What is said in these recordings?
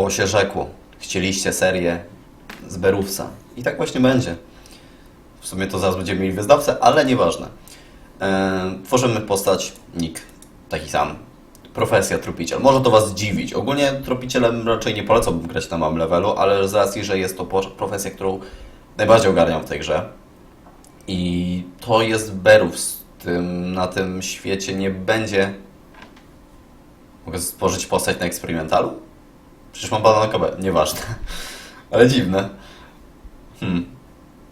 Było się rzekło. Chcieliście serię z Berówca. I tak właśnie będzie. W sumie to zaraz będziemy mieli wyznawcę, ale nieważne. Eee, tworzymy postać, nick, taki sam. Profesja tropiciel. Może to Was dziwić. Ogólnie tropicielem raczej nie polecałbym grać na małym levelu, ale z racji, że jest to profesja, którą najbardziej ogarniam w tej grze. I to jest Berów. Tym, na tym świecie nie będzie. Mogę stworzyć postać na eksperymentalu? Przecież mam bana na KB. Nieważne. Ale dziwne. Hmm.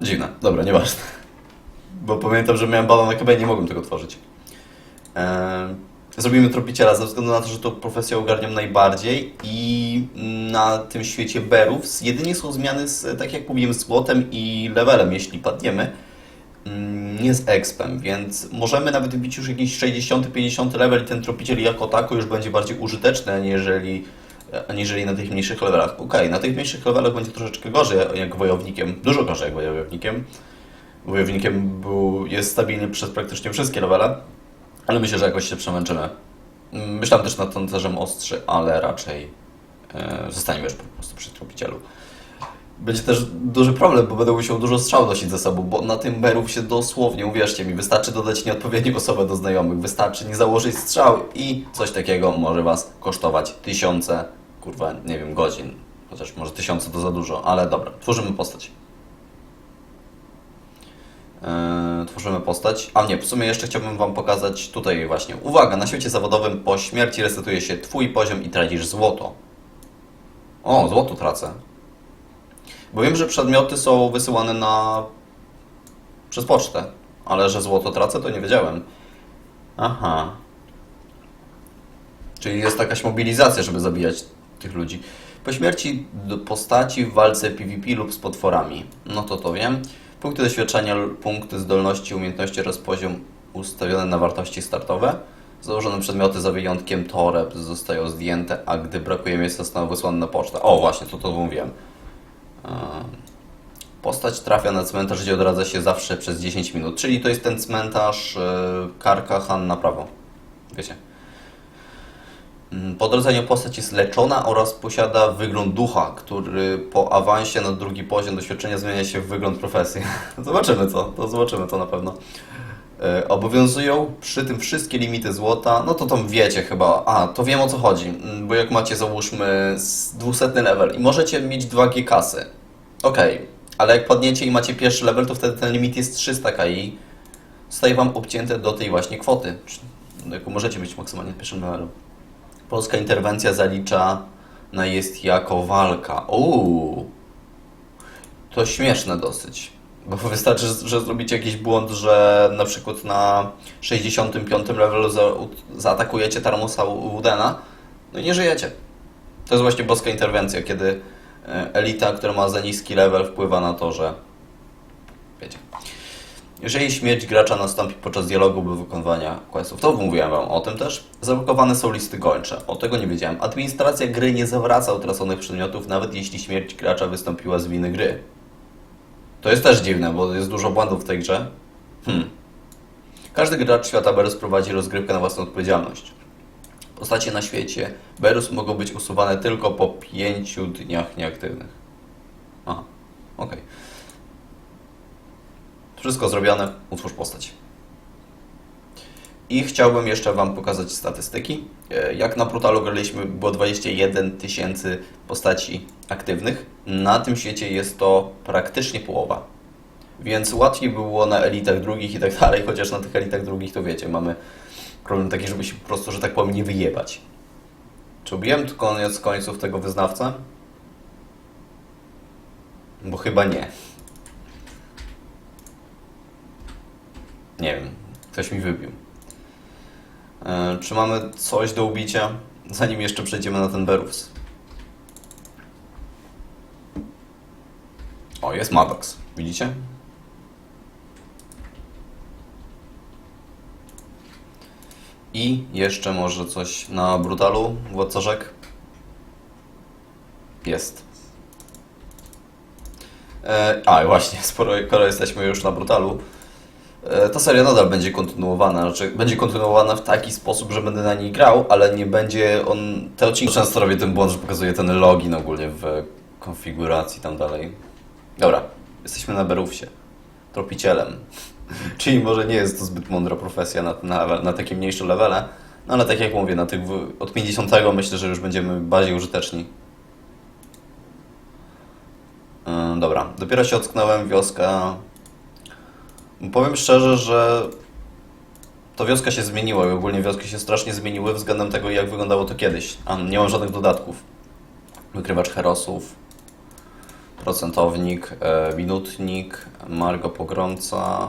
Dziwne. Dobra, nieważne. Bo pamiętam, że miałem bana na KB i nie mogłem tego tworzyć. Eee, zrobimy tropiciela ze względu na to, że to profesję ogarniam najbardziej i na tym świecie berów jedynie są zmiany z, tak jak mówiłem, z złotem i levelem, jeśli padniemy. Mm, Nie z expem, więc możemy nawet wbić już jakiś 60-50 level i ten tropiciel jako tako już będzie bardziej użyteczny, aniżeli, aniżeli na tych mniejszych levelach. Okej, na tych mniejszych levelach będzie troszeczkę gorzej jak wojownikiem, dużo gorzej jak wojownikiem. Wojownikiem był, jest stabilny przez praktycznie wszystkie levele, ale myślę, że jakoś się przemęczymy. Myślałem też nad tancerzem ostrzy, ale raczej e, zostaniemy już po prostu przy tropicielu. Będzie też duży problem, bo będę musiał dużo strzał nosić ze sobą, bo na tym berów się dosłownie, uwierzcie mi, wystarczy dodać nieodpowiednią osobę do znajomych, wystarczy nie założyć strzał i coś takiego może Was kosztować tysiące, kurwa, nie wiem, godzin. Chociaż może tysiące to za dużo, ale dobra, tworzymy postać. Eee, tworzymy postać. A nie, w sumie jeszcze chciałbym Wam pokazać tutaj właśnie. Uwaga, na świecie zawodowym po śmierci resetuje się Twój poziom i tracisz złoto. O, złoto tracę. Bo wiem, że przedmioty są wysyłane na... przez pocztę. Ale że złoto tracę, to nie wiedziałem. Aha. Czyli jest jakaś mobilizacja, żeby zabijać tych ludzi. Po śmierci postaci w walce PvP lub z potworami. No to to wiem. Punkty doświadczenia, punkty zdolności, umiejętności oraz poziom ustawione na wartości startowe. Założone przedmioty za wyjątkiem toreb zostają zdjęte, a gdy brakuje miejsca zostaną wysłane na pocztę. O, właśnie, to to mówiłem. Eee, Postać trafia na cmentarz, gdzie odradza się zawsze przez 10 minut. Czyli to jest ten cmentarz e, Karka Han na prawo. Wiecie. Mm, Po odrodzeniu postać jest leczona oraz posiada wygląd ducha, który po awansie na drugi poziom doświadczenia zmienia się w wygląd profesji. Zobaczymy co, to zobaczymy to na pewno. E, Obowiązują przy tym wszystkie limity złota, no to tam wiecie chyba, a to wiem o co chodzi, Mm, bo jak macie załóżmy z 200 level i możecie mieć 2G kasy, okej, ale jak padniecie i macie pierwszy level, to wtedy ten limit jest 300 KI, zostaje Wam obcięte do tej właśnie kwoty, Czy- jaką możecie mieć maksymalnie w pierwszym levelu. Polska interwencja zalicza na jest jako walka. Uuu. To śmieszne dosyć. Bo wystarczy, że zrobicie jakiś błąd, że na przykład na 65 levelu za, zaatakujecie Tarmusa Woodena, no i nie żyjecie. To jest właśnie boska interwencja, kiedy e, elita, która ma za niski level, wpływa na to, że wiecie. Jeżeli śmierć gracza nastąpi podczas dialogu lub wykonywania questów, to mówiłem Wam o tym też. Zablokowane są listy gończe. O tego nie wiedziałem. Administracja gry nie zawraca utraconych przedmiotów, nawet jeśli śmierć gracza wystąpiła z winy gry. To jest też dziwne, bo jest dużo błędów w tej grze. Hmm. Każdy gracz świata Berus prowadzi rozgrywkę na własną odpowiedzialność. Postacie na świecie Berus mogą być usuwane tylko po pięciu dniach nieaktywnych. Aha, okej. Wszystko zrobione, utwórz postać. I chciałbym jeszcze Wam pokazać statystyki. E, Jak na Brutalu graliśmy, było 21 tysięcy postaci aktywnych. Na tym świecie jest to praktycznie połowa. Więc łatwiej było na elitach drugich i tak dalej, chociaż na tych elitach drugich to wiecie, mamy problem taki, żeby się po prostu, że tak powiem, nie wyjebać. Czy ubiłem koniec końców tego wyznawcę? Bo chyba nie. Nie wiem, ktoś mi wybił. E, czy mamy coś do ubicia, zanim jeszcze przejdziemy na ten Berus? O, jest Maddox, widzicie? I jeszcze może coś na Brutalu, Władca Rzek? Jest. E, a, właśnie, sporo, skoro jesteśmy już na Brutalu, Ta seria nadal będzie kontynuowana, znaczy będzie kontynuowana w taki sposób, że będę na niej grał, ale nie będzie on. Te odcinki często robię ten błąd, że pokazuję ten login ogólnie w konfiguracji tam dalej. Dobra, jesteśmy na Berówsie. Tropicielem. Czyli może nie jest to zbyt mądra profesja na, na, na takie mniejsze levele, no ale tak jak mówię, na tych od 50 myślę, że już będziemy bardziej użyteczni. Yy, dobra, dopiero się ocknąłem, wioska. Powiem szczerze, że to wioska się zmieniła i ogólnie wioski się strasznie zmieniły względem tego, jak wyglądało to kiedyś. A nie mam żadnych dodatków. Wykrywacz herosów, procentownik, e, minutnik, margo pogromca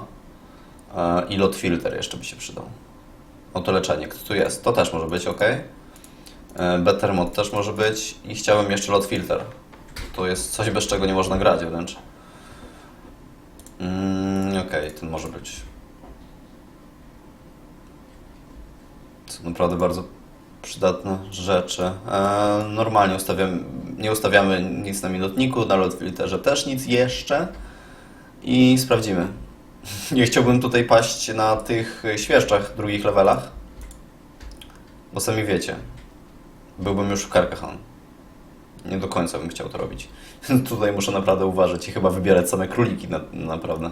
e, i lot filter jeszcze by się przydał. O to leczenie, kto tu jest? To też może być, ok. E, better mod też może być i chciałem jeszcze lot filter. To jest coś, bez czego nie można grać wręcz. Mm, Okej, ten może być. Są naprawdę bardzo przydatne rzeczy. E, normalnie ustawiam, nie ustawiamy nic na minutniku, na lot filterze też nic jeszcze. I sprawdzimy. Nie chciałbym tutaj paść na tych świerszczach drugich levelach. Bo sami wiecie. Byłbym już w Carcahan. Nie do końca bym chciał to robić. Tutaj muszę naprawdę uważać i chyba wybierać same króliki na, naprawdę.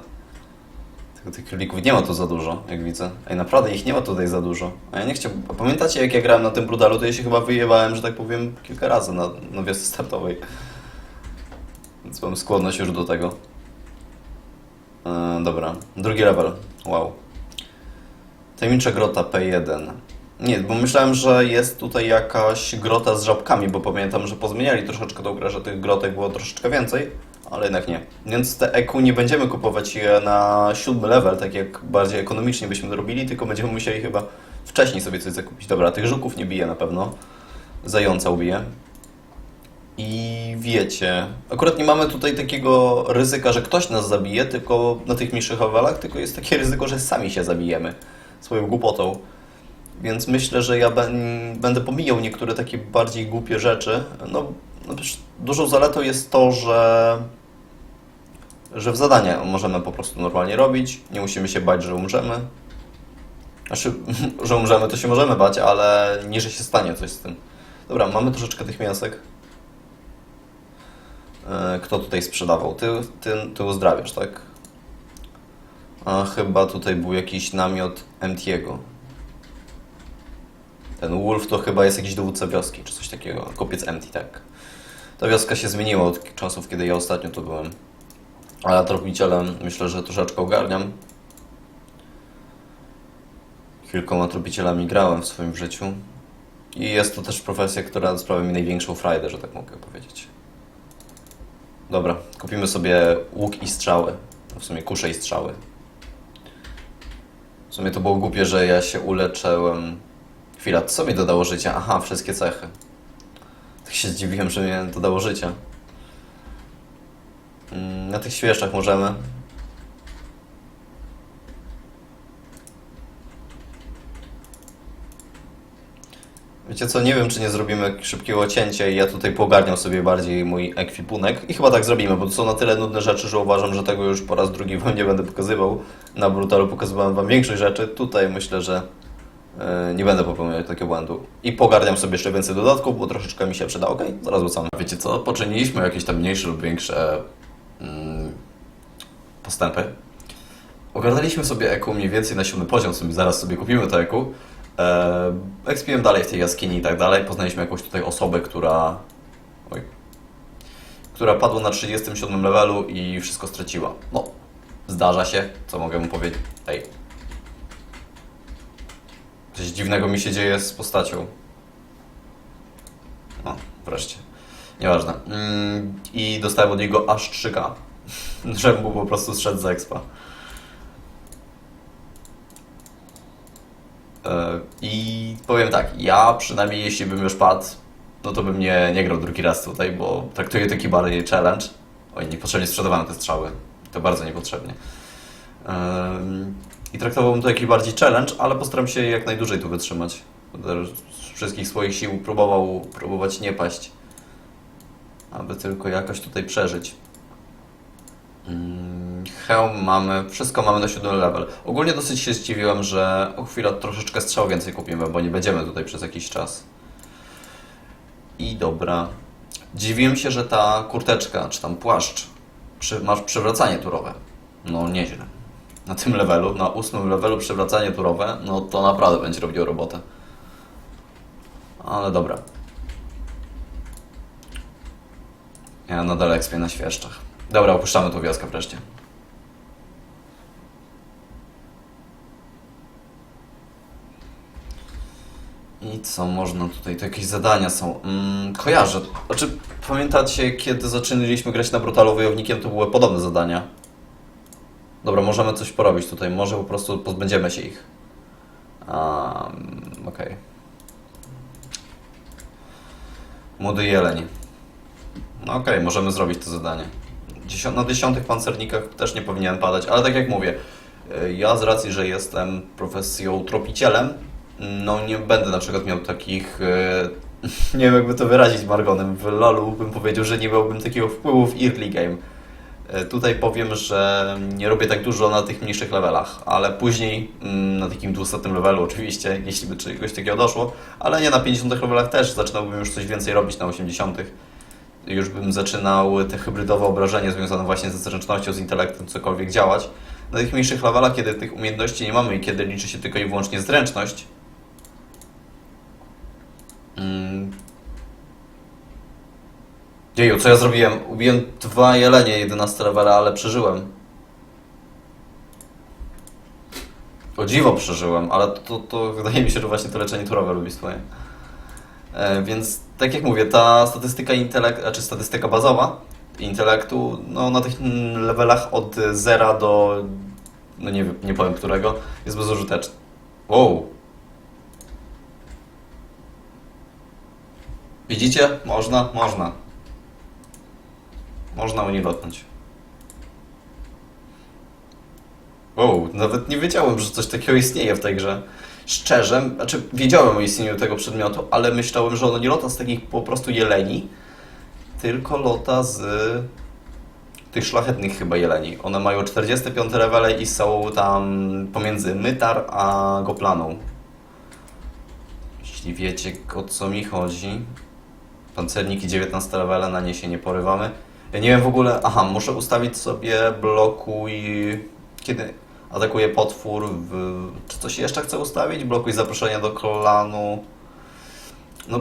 Tych królików nie ma tu za dużo, jak widzę. Ej, naprawdę ich nie ma tutaj za dużo. A ja nie chciałbym... Pamiętacie jak ja grałem na tym brudalu, to ja się chyba wyjewałem, że tak powiem, kilka razy na, na wiosce startowej. Więc mam skłonność już do tego. E, dobra, drugi level. Wow. Tajemnicza grota P1. Nie, bo myślałem, że jest tutaj jakaś grota z żabkami, bo pamiętam, że pozmieniali troszeczkę tą grę, że tych grotek było troszeczkę więcej, ale jednak nie. Więc te EQ nie będziemy kupować je na siódmy level, tak jak bardziej ekonomicznie byśmy to robili, tylko będziemy musieli chyba wcześniej sobie coś zakupić. Dobra, tych żuków nie bije na pewno. Zająca ubije. I wiecie, akurat nie mamy tutaj takiego ryzyka, że ktoś nas zabije, tylko na tych mniejszych levelach, tylko jest takie ryzyko, że sami się zabijemy swoją głupotą. Więc myślę, że ja będę pomijał niektóre takie bardziej głupie rzeczy. No, no dużą zaletą jest to, że, że w zadania możemy po prostu normalnie robić, nie musimy się bać, że umrzemy. Znaczy, że umrzemy to się możemy bać, ale nie, że się stanie coś z tym. Dobra, mamy troszeczkę tych mięsek. E, Kto tutaj sprzedawał? Ty, ty, ty uzdrawiasz, tak? A chyba tutaj był jakiś namiot Mtiego. Ten Wolf to chyba jest jakiś dowódca wioski, czy coś takiego. Kopiec Empty, tak. Ta wioska się zmieniła od czasów, kiedy ja ostatnio tu byłem. Ale tropicielem myślę, że troszeczkę ogarniam. Kilkoma tropicielami grałem w swoim życiu. I jest to też profesja, która sprawia mi największą frajdę, że tak mogę powiedzieć. Dobra, kupimy sobie łuk i strzały. W sumie kusze i strzały. W sumie to było głupie, że ja się uleczyłem. Chwila, co mi dodało życia? Aha, wszystkie cechy. Tak się zdziwiłem, że mnie dodało życia. Mm, Na tych świeżach możemy. Wiecie co, nie wiem czy nie zrobimy szybkiego cięcia i ja tutaj pogarniam sobie bardziej mój ekwipunek i chyba tak zrobimy, bo to są na tyle nudne rzeczy, że uważam, że tego już po raz drugi wam nie będę pokazywał. Na Brutalu pokazywałem wam większość rzeczy, tutaj myślę, że e, nie będę popełniał takiego błędu. I pogarniam sobie jeszcze więcej dodatków, bo troszeczkę mi się przyda. Ok, zaraz wracamy. Wiecie co, poczyniliśmy jakieś tam mniejsze lub większe postępy. Ogarnęliśmy sobie EQ mniej więcej na siódmy poziom, sobie zaraz sobie kupimy to EQ. E, ekspiłem dalej w tej jaskini i tak dalej. Poznaliśmy jakąś tutaj osobę, która. Oj. Która padła na 37 levelu i wszystko straciła. No, zdarza się, co mogę mu powiedzieć. Ej. Coś dziwnego mi się dzieje z postacią. No, wreszcie. Nieważne. Mm, I dostałem od niego aż 3K. Żebym mu po prostu zszedł z expa. E, I powiem tak, ja przynajmniej jeśli bym już padł, no to bym nie, nie grał drugi raz tutaj, bo traktuję taki bardziej challenge. Oj, niepotrzebnie sprzedawałem te strzały. To bardzo niepotrzebnie. Ym, I traktowałbym to jakiś bardziej challenge, ale postaram się jak najdłużej tu wytrzymać. Będę wszystkich swoich sił próbował próbować nie paść, aby tylko jakoś tutaj przeżyć. Ym, Hełm mamy, wszystko mamy na siódmy level. Ogólnie dosyć się zdziwiłem, że o chwilę troszeczkę strzał więcej kupimy, bo nie będziemy tutaj przez jakiś czas. I dobra. Dziwiłem się, że ta kurteczka, czy tam płaszcz, przy, masz przewracanie turowe. No nieźle. Na tym levelu, na ósmym levelu przewracanie turowe, no to naprawdę będzie robiło robotę. Ale dobra. Ja nadal ekspię na świeszczach. Dobra, opuszczamy tą wioskę wreszcie. I co można tutaj? To jakieś zadania są. Mm, kojarzę. Znaczy, pamiętacie, kiedy zaczynaliśmy grać na brutalu wojownikiem, to były podobne zadania. Dobra, możemy coś porobić tutaj. Może po prostu pozbędziemy się ich. Um, Okej. Młody jeleń. No okej, możemy zrobić to zadanie. Na dziesiątych pancernikach też nie powinienem padać, ale tak jak mówię, y, ja z racji, że jestem profesją tropicielem, no nie będę na przykład miał takich, y, nie wiem jakby to wyrazić Margonem, w LoLu bym powiedział, że nie miałbym takiego wpływu w early game. Y, Tutaj powiem, że nie robię tak dużo na tych mniejszych levelach, ale później mm, na takim 200 levelu oczywiście, jeśli by czegoś takiego doszło, ale nie na 50 levelach też zaczynałbym już coś więcej robić na 80 już bym zaczynał te hybrydowe obrażenia związane właśnie ze zręcznością, z intelektem, cokolwiek działać. Na tych mniejszych levelach, kiedy tych umiejętności nie mamy i kiedy liczy się tylko i wyłącznie zręczność, mm, co ja zrobiłem? Ubiłem dwa jelenie 11 levela, ale przeżyłem. O dziwo przeżyłem, ale to, to wydaje mi się, że właśnie to leczenie turowe lubi swoje. E, więc tak jak mówię, ta statystyka intelekt, znaczy statystyka bazowa intelektu, no na tych levelach od zera do, no nie wiem, nie powiem którego, jest bezużyteczna. Wow. Widzicie? Można, można. Można u niej dotknąć. Wow, nawet nie wiedziałem, że coś takiego istnieje w tej grze. Szczerze, znaczy wiedziałem o istnieniu tego przedmiotu, ale myślałem, że ono nie lota z takich po prostu jeleni, tylko lota z tych szlachetnych chyba jeleni. One mają 45 levele i są tam pomiędzy Mytar a Goplaną. Jeśli wiecie o co mi chodzi. Pancerniki 19 levele, na nie się nie porywamy. Ja nie wiem w ogóle, aha, muszę ustawić sobie blokuj, kiedy atakuje potwór, w... czy coś jeszcze chcę ustawić? Blokuj zaproszenia do klanu. No.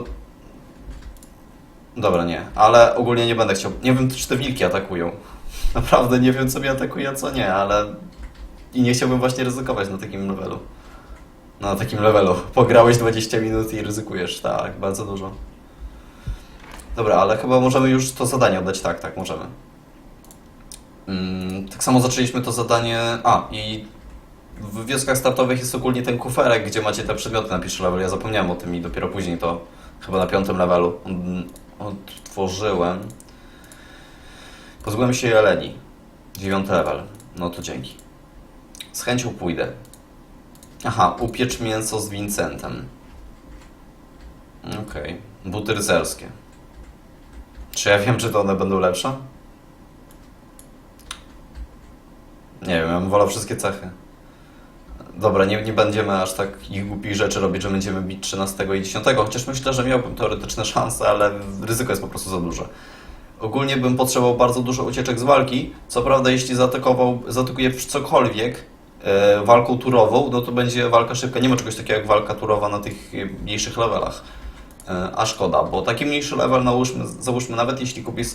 Dobra, nie, ale ogólnie nie będę chciał. Nie wiem, czy te wilki atakują. Naprawdę nie wiem, co mnie atakuje, a co nie, ale. I nie chciałbym właśnie ryzykować na takim levelu. Na takim levelu. Pograłeś 20 minut i ryzykujesz, tak, bardzo dużo. Dobra, ale chyba możemy już to zadanie oddać. Tak, tak, możemy. Mm, tak samo zaczęliśmy to zadanie. A, i w wioskach startowych jest ogólnie ten kuferek, gdzie macie te przedmioty na pierwszy level. Ja zapomniałem o tym i dopiero później to chyba na piątym levelu otworzyłem. Pozbyłem się jeleni. Dziewiąty level. No to dzięki. Z chęcią pójdę. Aha, upiecz mięso z Vincentem. Okej. Buty rycerskie. Czy ja wiem, czy to one będą lepsze? Nie wiem, ja bym wolał wszystkie cechy. Dobra, nie, nie będziemy aż tak ich głupich rzeczy robić, że będziemy bić 13 i 10, chociaż myślę, że miałbym teoretyczne szanse, ale ryzyko jest po prostu za duże. Ogólnie bym potrzebował bardzo dużo ucieczek z walki. Co prawda, jeśli zaatakował, zaatakuje cokolwiek e, walką turową, no to będzie walka szybka. Nie ma czegoś takiego jak walka turowa na tych e, mniejszych levelach. E, a szkoda, bo taki mniejszy level nałóżmy, załóżmy, nawet jeśli kupisz.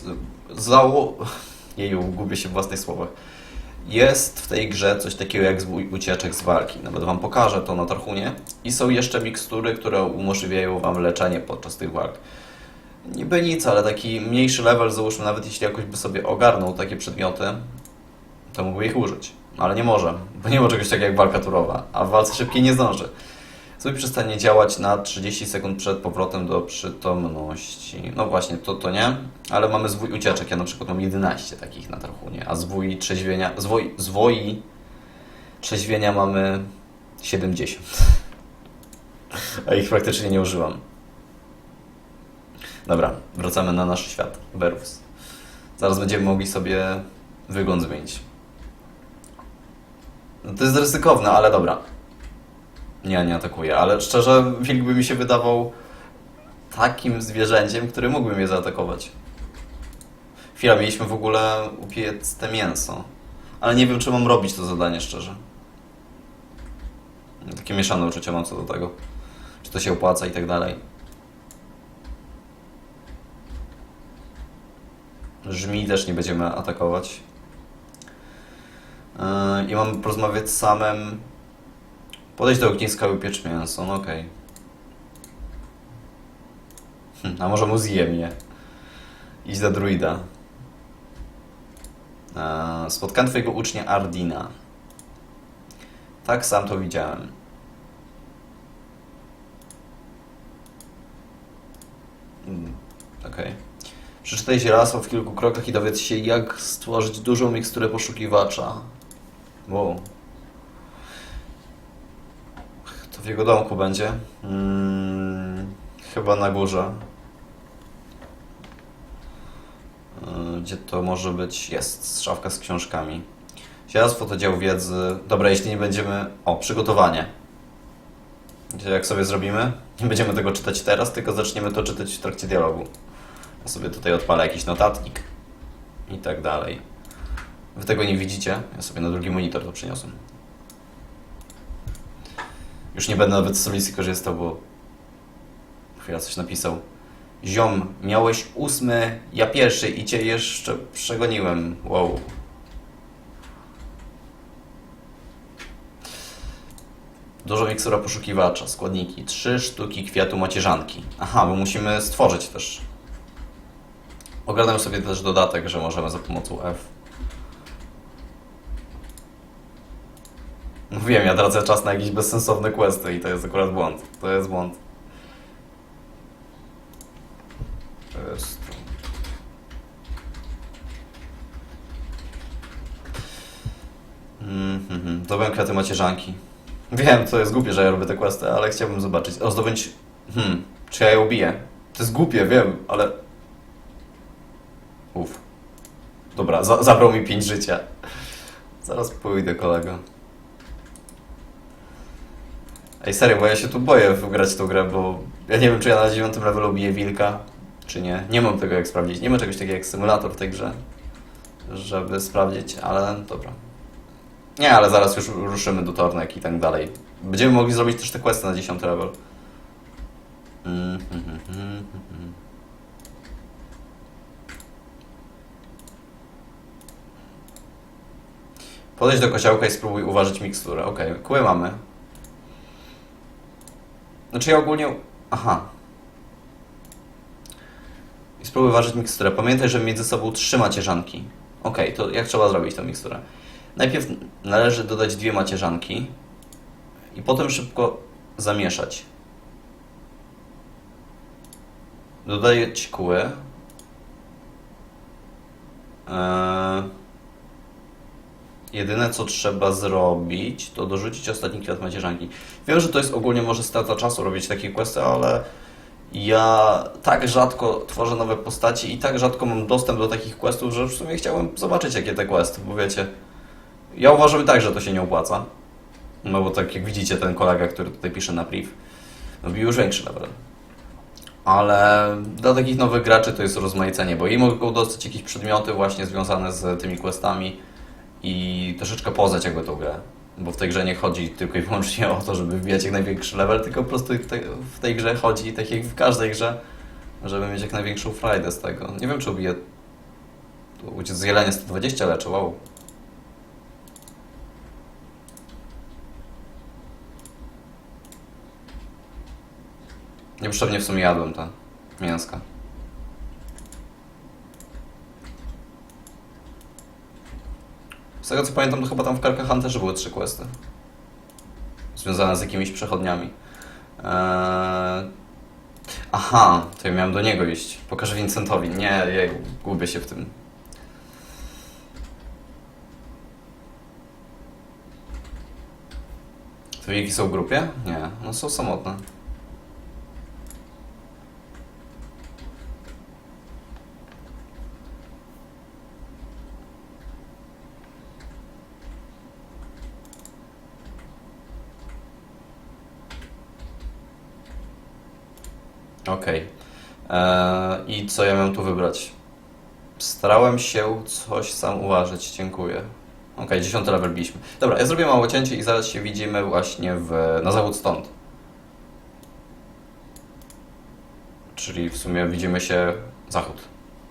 Zało... Jeju, gubię się w własnych słowach. Jest w tej grze coś takiego jak ucieczek z walki. Nawet Wam pokażę to na Tarchunie. I są jeszcze mikstury, które umożliwiają Wam leczenie podczas tych walk. Niby nic, ale taki mniejszy level, załóżmy, nawet jeśli jakoś by sobie ogarnął takie przedmioty, to mógłby ich użyć. No, ale nie może, bo nie ma czegoś takiego jak walka turowa, a w walce szybkiej nie zdąży. Zwój przestanie działać na 30 sekund przed powrotem do przytomności. No właśnie, to, to nie, ale mamy zwój ucieczek. Ja na przykład mam 11 takich na Tarchunie, a zwój trzeźwienia, zwój, zwoi trzeźwienia mamy 70. A ich praktycznie nie użyłam. Dobra, wracamy na nasz świat, Werus. Zaraz będziemy mogli sobie wygląd zmienić. No to jest ryzykowne, ale dobra. Nie, nie atakuję, ale szczerze wilk by mi się wydawał takim zwierzęciem, który mógłby mnie zaatakować. Chwila, mieliśmy w ogóle upiec te mięso. Ale nie wiem, czy mam robić to zadanie, szczerze. Takie mieszane uczucia mam co do tego. Czy to się opłaca i tak dalej. Żmi też nie będziemy atakować. Yy, I mam porozmawiać z samym. Podejść do ogniska i upiecz mięso, no okej. Hm, a może mu zje mnie? Idź do druida. Eee, spotkałem twojego ucznia Ardina. Tak, sam to widziałem. Mm, Okej. Przeczytaj źródła w kilku krokach i dowiedz się, jak stworzyć dużą miksturę poszukiwacza. Wow. To w jego domku będzie? Mm, chyba na górze. Yy, Gdzie to może być? Jest szafka z książkami. Sieradztwo to dział wiedzy. Dobra, jeśli nie będziemy. O, przygotowanie. Jak sobie zrobimy? Nie będziemy tego czytać teraz, tylko zaczniemy to czytać w trakcie dialogu. Ja sobie tutaj odpalę jakiś notatnik i tak dalej. Wy tego nie widzicie, ja sobie na drugi monitor to przyniosłem. Już nie będę nawet z solucji korzystał, bo chwila coś napisał. Ziom, miałeś ósmy, ja pierwszy i cię jeszcze przegoniłem. Wow. Dużo miksura poszukiwacza, składniki, trzy sztuki kwiatu macierzanki. Aha, bo musimy stworzyć też. Ogarnę sobie też dodatek, że możemy za pomocą F. No wiem, ja tracę czas na jakieś bezsensowne questy i to jest akurat błąd. To jest błąd. Jest... Mhm, Zdobyłem kwiaty macierzanki. Wiem, to jest głupie, że ja robię te questy, ale chciałbym zobaczyć. O, zdobądź... Hmm, czy ja ją ubiję? To jest głupie, wiem, ale... Uf. Dobra, za zabrał mi 5 życia. Zaraz pójdę, kolego. Ej, serio, bo ja się tu boję wygrać tą grę, bo ja nie wiem, czy ja na 9 levelu biję wilka, czy nie. Nie mam tego jak sprawdzić. Nie ma czegoś takiego jak symulator w tej grze, żeby sprawdzić, ale dobra. Nie, ale zaraz już ruszymy do Tornek i tak dalej. Będziemy mogli zrobić też te questy na 10 level. Mm, mm, mm, mm, mm. Podejdź do koziołka i spróbuj uważać miksturę. Okej, kły mamy. Znaczy ja ogólnie... Aha. I spróbuj ważyć miksturę. Pamiętaj, że między sobą trzy macierzanki. Okej, to jak trzeba zrobić tą miksturę? Najpierw należy dodać dwie macierzanki i potem szybko zamieszać. Dodać kły. Eee, jedyne co trzeba zrobić, to dorzucić ostatni kwiat macierzanki. Wiem, że to jest ogólnie może strata czasu robić takie questy, ale ja tak rzadko tworzę nowe postaci i tak rzadko mam dostęp do takich questów, że w sumie chciałem zobaczyć jakie te questy, bo wiecie, ja uważam tak, że to się nie opłaca. No bo tak jak widzicie, ten kolega, który tutaj pisze na priv, robi już większy level. Ale dla takich nowych graczy to jest rozmaicenie, bo i mogą dostać jakieś przedmioty właśnie związane z tymi questami i troszeczkę poznać jakby tą grę. Bo w tej grze nie chodzi tylko i wyłącznie o to, żeby wbijać jak największy level, tylko po prostu te, w tej grze chodzi, tak jak w każdej grze, żeby mieć jak największą frajdę z tego. Nie wiem, czy ubiję... Z jelenia 120 leczy, wow. Niepotrzebnie w sumie jadłem te mięska. Z tego co pamiętam, to chyba tam w Carcahan też były trzy questy. Związane z jakimiś przechodniami. Eee... Aha, to ja miałem do niego iść. Pokażę Vincentowi. Nie, ja gubię się w tym. To wilki są w grupie? Nie, no są samotne. Okej. Eee, I co ja miałem tu wybrać? Starałem się coś sam uważać, dziękuję. Okej, dziesiąty level biliśmy. Dobra, ja zrobię małe cięcie i zaraz się widzimy właśnie w, na zachód stąd. Czyli w sumie widzimy się zachód.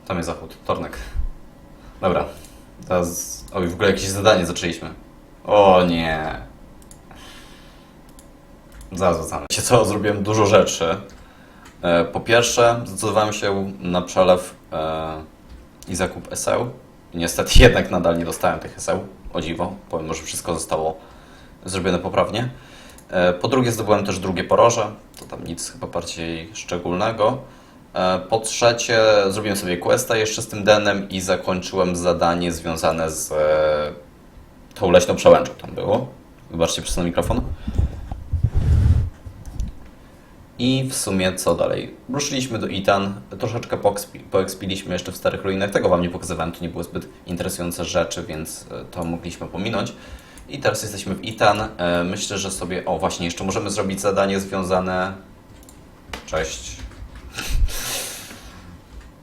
Tam jest zachód, tornek. Dobra, teraz... Oj, w ogóle jakieś zadanie zaczęliśmy. O nie. Zaraz wracamy. Co, zrobiłem dużo rzeczy. E, Po pierwsze, zdecydowałem się na przelew e, i zakup eseł. Niestety jednak nadal nie dostałem tych eseł, o dziwo, pomimo, że wszystko zostało zrobione poprawnie. E, Po drugie, zdobyłem też drugie poroże, to tam nic chyba bardziej szczególnego. Po trzecie, zrobiłem sobie questa jeszcze z tym denem i zakończyłem zadanie związane z tą leśną przełęczą. Tam było. Wybaczcie, przesunę mikrofon. I w sumie co dalej? Ruszyliśmy do Itan, troszeczkę poekspi- poekspiliśmy jeszcze w Starych Ruinach. Tego Wam nie pokazywałem, to nie były zbyt interesujące rzeczy, więc e, to mogliśmy pominąć. I teraz jesteśmy w Itan. E, Myślę, że sobie... O, właśnie, jeszcze możemy zrobić zadanie związane... Cześć.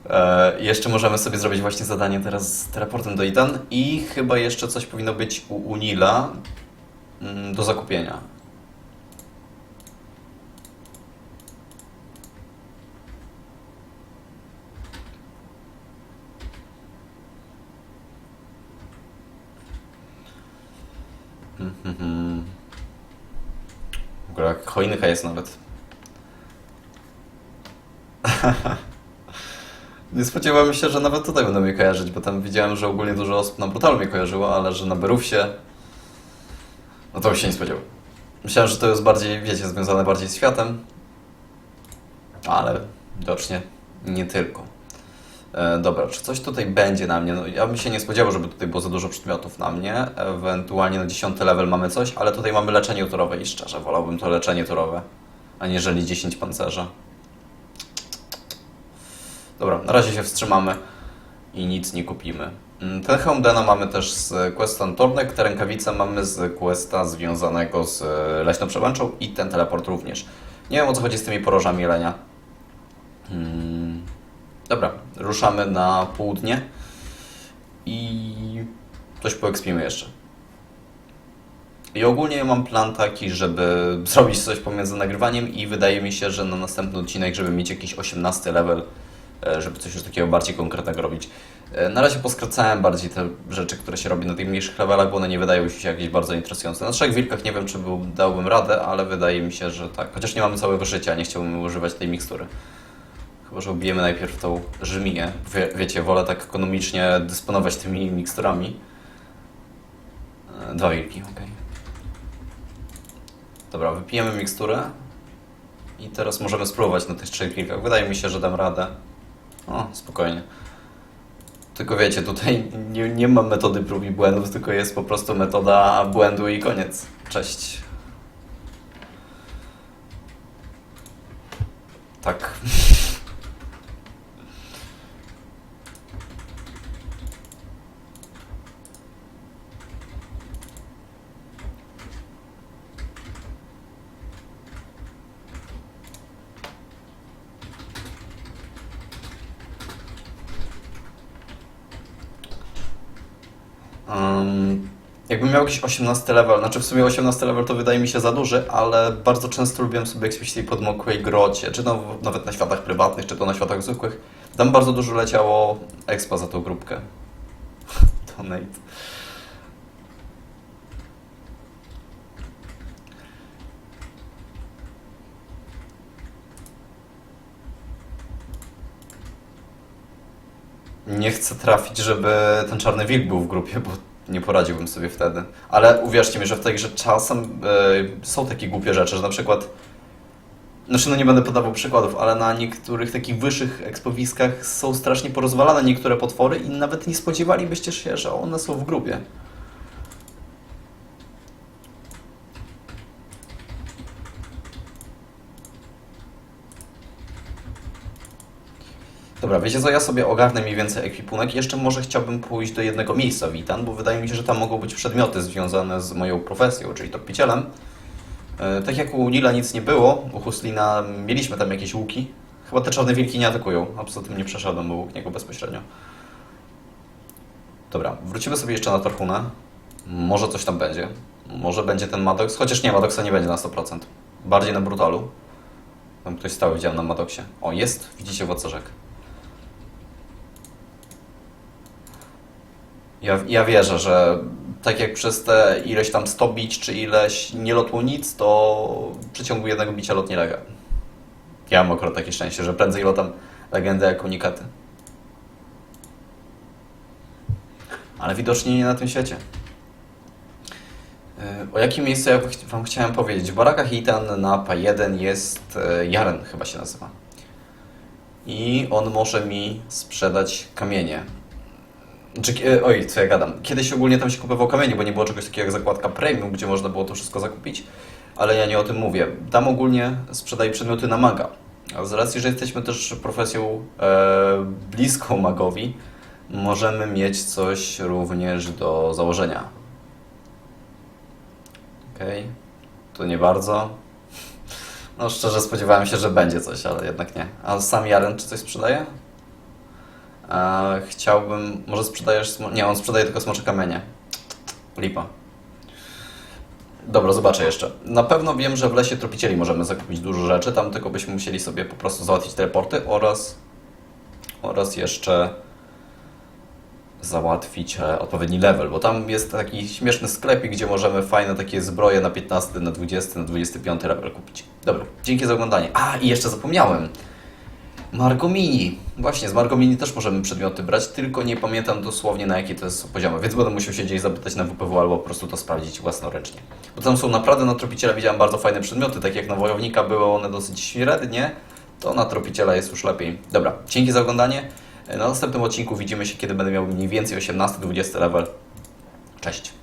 E, jeszcze możemy sobie zrobić właśnie zadanie teraz z teleportem do Itan i chyba jeszcze coś powinno być u Unila mm, do zakupienia. Mhm. W ogóle jak choinka jest nawet. Nie spodziewałem się, że nawet tutaj będą mnie kojarzyć, bo tam widziałem, że ogólnie dużo osób na Brutalu mnie kojarzyło, ale że na Berufsie... No to już się nie spodziewał. Myślałem, że to jest bardziej, wiecie, związane bardziej z światem, ale widocznie nie tylko. E, dobra, czy coś tutaj będzie na mnie? No, ja bym się nie spodziewał, żeby tutaj było za dużo przedmiotów na mnie. Ewentualnie na 10 level mamy coś, ale tutaj mamy leczenie torowe i szczerze wolałbym to leczenie torowe, aniżeli 10 pancerza. Dobra, na razie się wstrzymamy i nic nie kupimy. Mm, Ten hełm Dena mamy też z questa Tornek, te rękawice mamy z questa związanego z e, leśną przełęczą i ten teleport również. Nie wiem o co chodzi z tymi porożami jelenia. Hmm. Dobra, ruszamy na południe i coś poekspimy jeszcze. I ogólnie mam plan taki, żeby zrobić coś pomiędzy nagrywaniem i wydaje mi się, że na następny odcinek, żeby mieć jakiś 18 level, e, żeby coś już takiego bardziej konkretnego robić. E, Na razie poskracałem bardziej te rzeczy, które się robi na tych mniejszych levelach, bo one nie wydają się jakieś bardzo interesujące. Na trzech wilkach nie wiem, czy dałbym radę, ale wydaje mi się, że tak. Chociaż nie mamy całego życia, nie chciałbym używać tej mikstury. Chyba, że ubijemy najpierw tą żmiję. Wie, wiecie, wolę tak ekonomicznie dysponować tymi miksturami. E, Dwa wilki, okej. Dobra, wypijemy miksturę. I teraz możemy spróbować na tych trzech wilkach. Wydaje mi się, że dam radę. O, spokojnie. Tylko wiecie, tutaj nie, nie ma metody prób i błędów, tylko jest po prostu metoda błędu i koniec. Cześć. Tak. Um, jakbym miał jakiś 18 level, znaczy w sumie 18 level to wydaje mi się za duży, ale bardzo często lubiłem sobie ekspić w podmokłej grocie, czy no, nawet na światach prywatnych, czy to na światach zwykłych. Tam bardzo dużo leciało expa za tą grupkę. Donate. Nie chcę trafić, żeby ten czarny wilk był w grupie, bo nie poradziłbym sobie wtedy. Ale uwierzcie mi, że w tej grze czasem e, są takie głupie rzeczy, że na przykład. Znaczy, no nie będę podawał przykładów, ale na niektórych takich wyższych ekspowiskach są strasznie porozwalane niektóre potwory i nawet nie spodziewalibyście się, że one są w grupie. Dobra, wiecie co, ja sobie ogarnę mniej więcej ekwipunek. Jeszcze może chciałbym pójść do jednego miejsca Witan, bo wydaje mi się, że tam mogą być przedmioty związane z moją profesją, czyli topicielem. E, tak jak u Nila nic nie było, u Huslina mieliśmy tam jakieś łuki, Chyba te czarne wilki nie atakują. Absolutnie nie przeszedłem obok niego bezpośrednio. Dobra, wrócimy sobie jeszcze na Torhunę. Może coś tam będzie. Może będzie ten Maddox, chociaż nie, Maddoxa nie będzie na 100%. Bardziej na Brutalu. Tam ktoś stały widziałem na Maddoxie. O, jest, widzicie władca rzek. Ja, ja wierzę, że tak jak przez te ileś tam 100 bić, czy ileś nie lotło nic, to w przeciągu jednego bicia lotnie lega. Ja mam akurat takie szczęście, że prędzej lotam legendę jak unikaty. Ale widocznie nie na tym świecie. Yy, O jakim miejscu ja Wam chciałem powiedzieć? W barakach Itan na PA1 jest e, Jaren, chyba się nazywa. I on może mi sprzedać kamienie. Czy, e, oj, co ja gadam. Kiedyś ogólnie tam się kupował kamienie, bo nie było czegoś takiego jak zakładka premium, gdzie można było to wszystko zakupić, ale ja nie o tym mówię. Tam ogólnie sprzedaje przedmioty na maga. A z racji, że jesteśmy też profesją e, bliską magowi, możemy mieć coś również do założenia. Okej, to nie bardzo. No szczerze spodziewałem się, że będzie coś, ale jednak nie. A sam Jaren czy coś sprzedaje? Chciałbym. Może sprzedajesz. Nie, on sprzedaje tylko smocze kamienie. Lipa. Dobra, zobaczę jeszcze. Na pewno wiem, że w lesie tropicieli możemy zakupić dużo rzeczy. Tam tylko byśmy musieli sobie po prostu załatwić teleporty oraz. oraz jeszcze załatwić e, odpowiedni level, bo tam jest taki śmieszny sklepik, gdzie możemy fajne takie zbroje na 15, na 20, na 25 level kupić. Dobra, dzięki za oglądanie. A, i jeszcze zapomniałem. Margomini. Właśnie, z Margomini też możemy przedmioty brać, tylko nie pamiętam dosłownie na jakie to jest poziomy, więc będę musiał się gdzieś zapytać na WPW albo po prostu to sprawdzić własnoręcznie. Bo tam są naprawdę na Tropiciela widziałem bardzo fajne przedmioty, tak jak na Wojownika były one dosyć średnie, to na Tropiciela jest już lepiej. Dobra, dzięki za oglądanie. Na następnym odcinku widzimy się, kiedy będę miał mniej więcej 18-20 level. Cześć.